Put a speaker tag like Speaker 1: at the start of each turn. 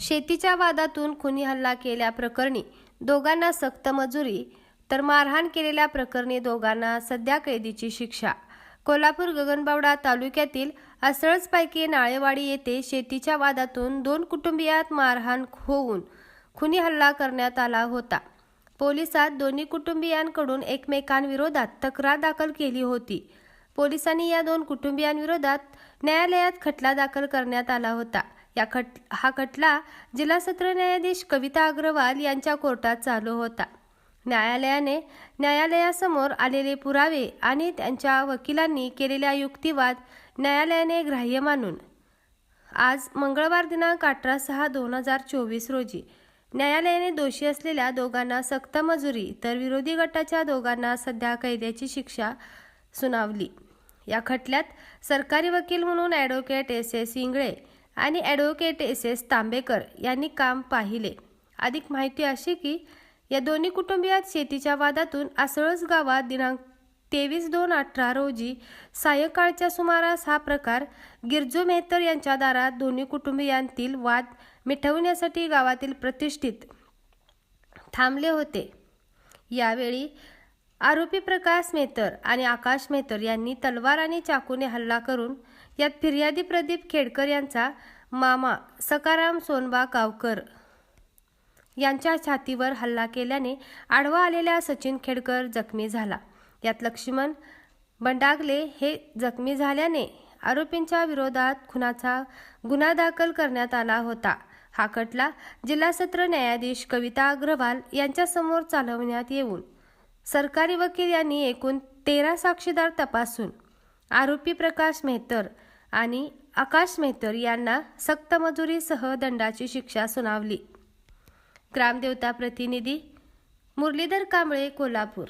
Speaker 1: शेतीच्या वादातून खुनी हल्ला केल्याप्रकरणी दोघांना सक्त मजुरी तर मारहाण केलेल्या प्रकरणी दोघांना सध्या कैदीची शिक्षा. कोल्हापूर गगनबावडा तालुक्यातील असळजपैकी नाळेवाडी येथे शेतीच्या वादातून दोन कुटुंबियात मारहाण होऊन खुनी हल्ला करण्यात आला होता. पोलिसात दोन्ही कुटुंबियांकडून एकमेकांविरोधात तक्रार दाखल केली होती. पोलिसांनी या दोन कुटुंबियांविरोधात न्यायालयात खटला दाखल करण्यात आला होता. या खट हा खटला जिल्हा सत्र न्यायाधीश कविता अग्रवाल यांच्या कोर्टात चालू होता. न्यायालयाने न्यायालयासमोर आलेले पुरावे आणि त्यांच्या वकिलांनी केलेल्या युक्तिवाद न्यायालयाने ग्राह्य मानून. आज मंगळवार दिनांक अठरा सहा दोन हजार चोवीस रोजी न्यायालयाने दोषी असलेल्या दोघांना सक्त मजुरी तर विरोधी गटाच्या दोघांना सध्या कैद्याची शिक्षा सुनावली. या खटल्यात सरकारी वकील म्हणून ॲडव्होकेट एस एस इंगळे आणि ॲडव्होकेट एस एस तांबेकर यांनी काम पाहिले. अधिक माहिती अशी की या दोन्ही कुटुंबियात शेतीच्या वादातून आसळस गावात दिनांक तेवीस दोन अठरा रोजी सायंकाळच्या सुमारास हा प्रकार गिरजू मेहतर यांच्या दारात दोन्ही कुटुंबियांतील वाद मिटवण्यासाठी गावातील प्रतिष्ठित थांबले होते. यावेळी आरोपी प्रकाश मेहतर आणि आकाश मेहतर यांनी तलवार आणि चाकूने हल्ला करून यात फिर्यादी प्रदीप खेडकर यांचा मामा सकाराम सोनबा गावकर यांच्या छातीवर हल्ला केल्याने आडवा आलेल्या सचिन खेडकर जखमी झाला. यात लक्ष्मण बंडागले हे जखमी झाल्याने आरोपींच्या विरोधात खुनाचा गुन्हा दाखल करण्यात आला होता. हा खटला जिल्हा सत्र न्यायाधीश कविता अग्रवाल यांच्यासमोर चालवण्यात येऊन सरकारी वकील यांनी एकूण तेरा साक्षीदार तपासून आरोपी प्रकाश मेहतर आणि आकाश मेहतर यांना सक्त मजुरीसह दंडाची शिक्षा सुनावली. ग्रामदेवता प्रतिनिधी मुरलीधर कांबळे कोल्हापूर.